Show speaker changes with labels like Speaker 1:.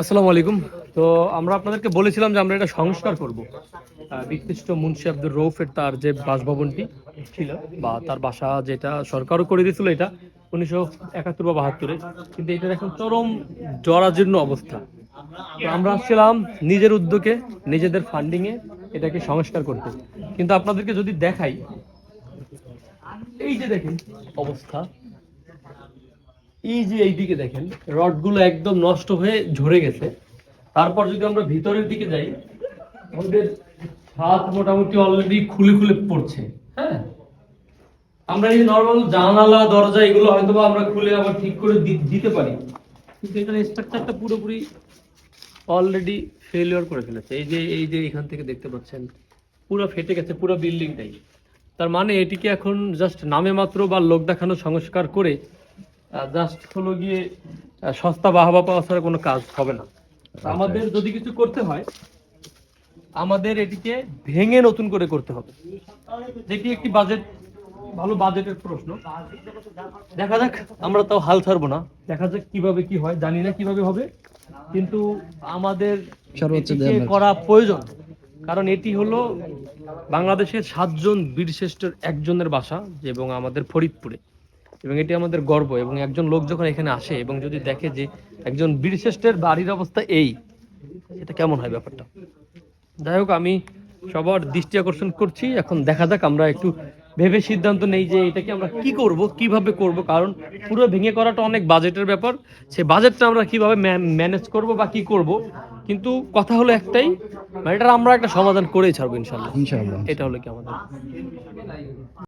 Speaker 1: আসসালামু আলাইকুম। তো আমরা আপনাদেরকে বলেছিলাম যে আমরা এটা সংস্কার করব। বিশিষ্ট মুন্সি আব্দুর রৌফের তার যে বাসভবনটি ছিল বা তার বাসা যেটা সরকারও করে দিয়েছিল এটা উনিশশো একাত্তর বা বাহাত্তরে। কিন্তু এটার এখন চরম জরাজীর্ণ অবস্থা। তো আমরা আসছিলাম নিজের উদ্যোগে, নিজেদের ফান্ডিংয়ে এটাকে সংস্কার করতে। কিন্তু আপনাদেরকে যদি দেখাই, এই যে দেখেন অবস্থা। এই যে এইদিকে দেখেন, রডগুলো একদম নষ্ট হয়ে ঝরে গেছে। তারপর যদি আমরা ভিতরের দিকে যাই, আমাদের হাত মোটামুটি অলরেডি খুলে খুলে পড়ছে হ্যাঁ? আমরা এই নর্মাল জানালা, দরজা এগুলো হয়তো বা আমরা খুলে আবার ঠিক করে দিতে পারি। কিন্তু এখানে স্ট্রাকচারটা পুরোপুরি অলরেডি ফেলিওর করে ফেলেছে। এই যে এই যে এখান থেকে দেখতে পাচ্ছেন, পুরো ফেটে গেছে, পুরো বিল্ডিংটাই তার মানে এটিকে এখন জাস্ট নামে মাত্র বা লোক দেখানো সংস্কার করে জাস্ট হলো গিয়ে সস্তা বাহাবা পাওয়া ছাড়া কোনো কাজ হবে না। আমাদের যদি কিছু করতে হয় আমাদের এটিকে ভেঙে নতুন করে করতে হবে। যেটি একটি বাজেট ভালো বাজেটের প্রশ্ন। দেখা যাক আমরা তাও হাল ছাড়বো না। দেখা যাক কীভাবে কি হয় জানি না কীভাবে হবে। কিন্তু আমাদের করা প্রয়োজন। কারণ এটি হলো বাংলাদেশের সাতজন বীরশ্রেষ্ঠের একজনের বাসা এবং আমাদের ফরিদপুরে। এবং এটি আমাদের গর্ব এবং একজন লোক যখন এখানে আসে এবং যদি দেখে যে একজন বীরশ্রেষ্ঠের বাড়ির অবস্থা এই এটা কেমন হয় ব্যাপারটা? যাই হোক আমি সবার দৃষ্টি আকর্ষণ করছি। এখন দেখা যাক আমরা একটু ভেবে সিদ্ধান্ত নেই যে এটাকে আমরা কি করব কীভাবে করব কারণ পুরো ভেঙে করাটা অনেক বাজেটের ব্যাপার। সে বাজেটটা আমরা কীভাবে ম্যানেজ করব বা কি করব? কিন্তু কথা হলো একটাই মানে এটার আমরা একটা সমাধান করেই ছাড়বো ইনশাল্লাহ
Speaker 2: ইনশাআল্লাহ।
Speaker 1: এটা হলো কি আমাদের।